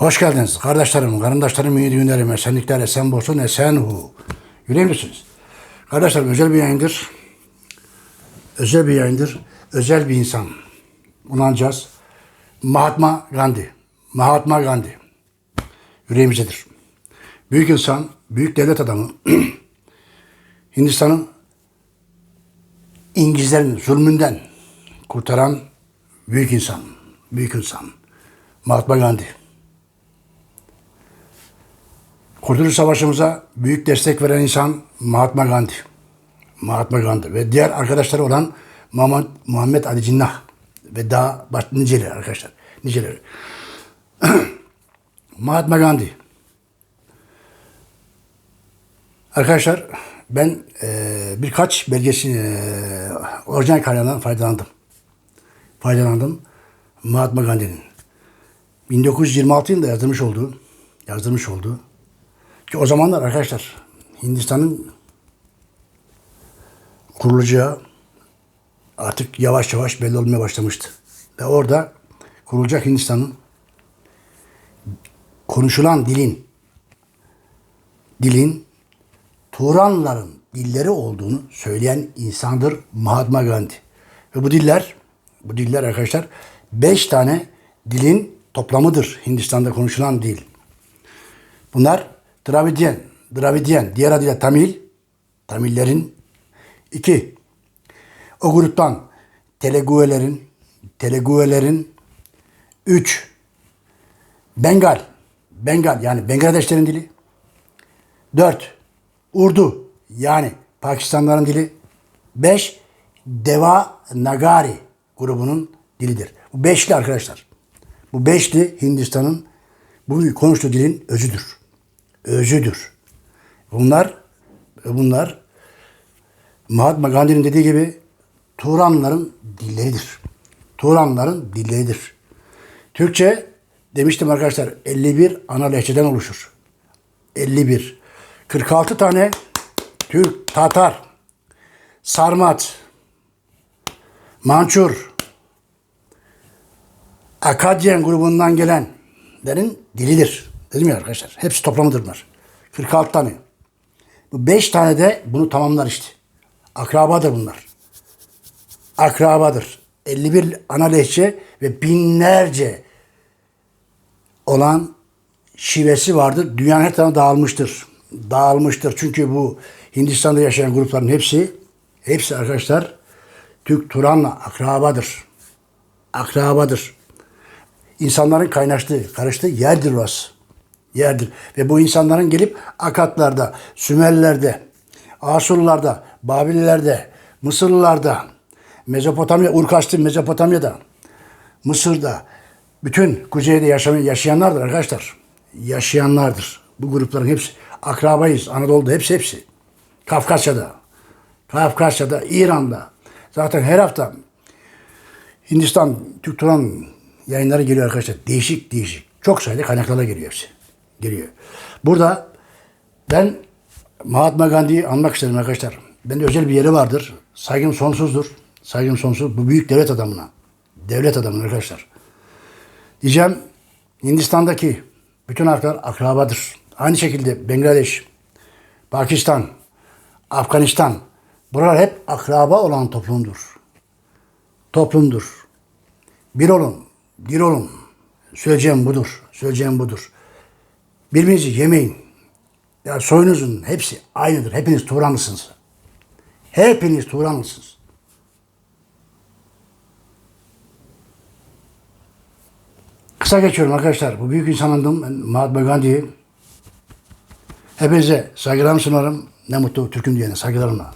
Hoş geldiniz kardeşlerim, karındaşlarım, iyi günlerim, esenlikler, esen bolsun, esen hu. Yüreğim misiniz? Kardeşlerim özel bir yayındır. Özel bir yayındır. Özel bir insan. Bunu anacağız. Mahatma Gandhi. Mahatma Gandhi. Yüreğimizdedir. Büyük insan, büyük devlet adamı. Hindistan'ın İngilizlerin zulmünden kurtaran büyük insan. Büyük insan. Mahatma Gandhi. Kurtuluş Savaşımıza büyük destek veren insan Mahatma Gandhi. Mahatma Gandhi ve diğer arkadaşları olan Muhammed, Muhammed Ali Cinnah ve daha baş, niceleri arkadaşlar. Niceleri. Mahatma Gandhi. Arkadaşlar ben eee, birkaç belgesi eee orijinal kaynağından faydalandım. Faydalandım Mahatma Gandhi'nin. 1926 yılında yazdırmış olduğu, yazdırmış olduğu ki o zamanlar arkadaşlar Hindistan'ın kurulacağı artık yavaş yavaş belli olmaya başlamıştı. Ve orada kurulacak Hindistan'ın konuşulan dilin dilin Turanların dilleri olduğunu söyleyen insandır Mahatma Gandhi. Ve bu diller, bu diller arkadaşlar beş tane dilin toplamıdır Hindistan'da konuşulan dil. Bunlar Dravidyen, Dravidyen, diğer adıyla Tamil, Tamillerin iki. O gruptan Teluguelerin, Teluguelerin üç. Bengal, Bengal yani Bangladeşlerin dili. Dört. Urdu yani Pakistanlıların dili. Beş. Deva Nagari grubunun dilidir. Bu beşli arkadaşlar. Bu beşli Hindistan'ın bu konuştuğu dilin özüdür. Özüdür. Bunlar bunlar Mahatma Gandhi'nin dediği gibi Turanların dilleridir. Turanların dilleridir. Türkçe demiştim arkadaşlar 51 ana lehçeden oluşur. 51. 46 tane Türk, Tatar, Sarmat, Mançur, Akadyen grubundan gelenlerin dilidir. Dedim ya arkadaşlar. Hepsi toplamıdır bunlar. 46 tane. Bu 5 tane de bunu tamamlar işte. Akrabadır bunlar. Akrabadır. 51 ana lehçe ve binlerce olan şivesi vardır. Dünyanın her tarafına dağılmıştır. Dağılmıştır. Çünkü bu Hindistan'da yaşayan grupların hepsi hepsi arkadaşlar Türk Turan'la akrabadır. Akrabadır. İnsanların kaynaştığı, karıştığı yerdir orası. Yerdir. Ve bu insanların gelip Akatlarda, Sümerlerde, Asurlularda, Babillilerde, Mısırlılarda, Mezopotamya, Urkaçlı Mezopotamya'da, Mısır'da, bütün kuzeyde yaşayan, yaşayanlardır arkadaşlar. Yaşayanlardır. Bu grupların hepsi akrabayız. Anadolu'da hepsi hepsi. Kafkasya'da, Kafkasya'da, İran'da. Zaten her hafta Hindistan, Türk Turan yayınları geliyor arkadaşlar. Değişik değişik. Çok sayıda kaynaklarla geliyor hepsi. Geliyor. Burada ben Mahatma Gandhi'yi anmak isterim arkadaşlar. Bende özel bir yeri vardır. Saygım sonsuzdur. Saygım sonsuz. Bu büyük devlet adamına. Devlet adamına arkadaşlar. Diyeceğim Hindistan'daki bütün halklar akrabadır. Aynı şekilde Bangladeş, Pakistan, Afganistan. Buralar hep akraba olan toplumdur. Toplumdur. Bir olun, bir olun. Söyleyeceğim budur. Söyleyeceğim budur. Birbirinizi yemeyin. Ya soyunuzun hepsi aynıdır. Hepiniz Turanlısınız. Hepiniz Turanlısınız. Kısa geçiyorum arkadaşlar. Bu büyük insanındım. Ben Mahatma Gandhi'yi. Hepinize saygılarımı sunarım. Ne mutlu Türk'üm diyene saygılarımla.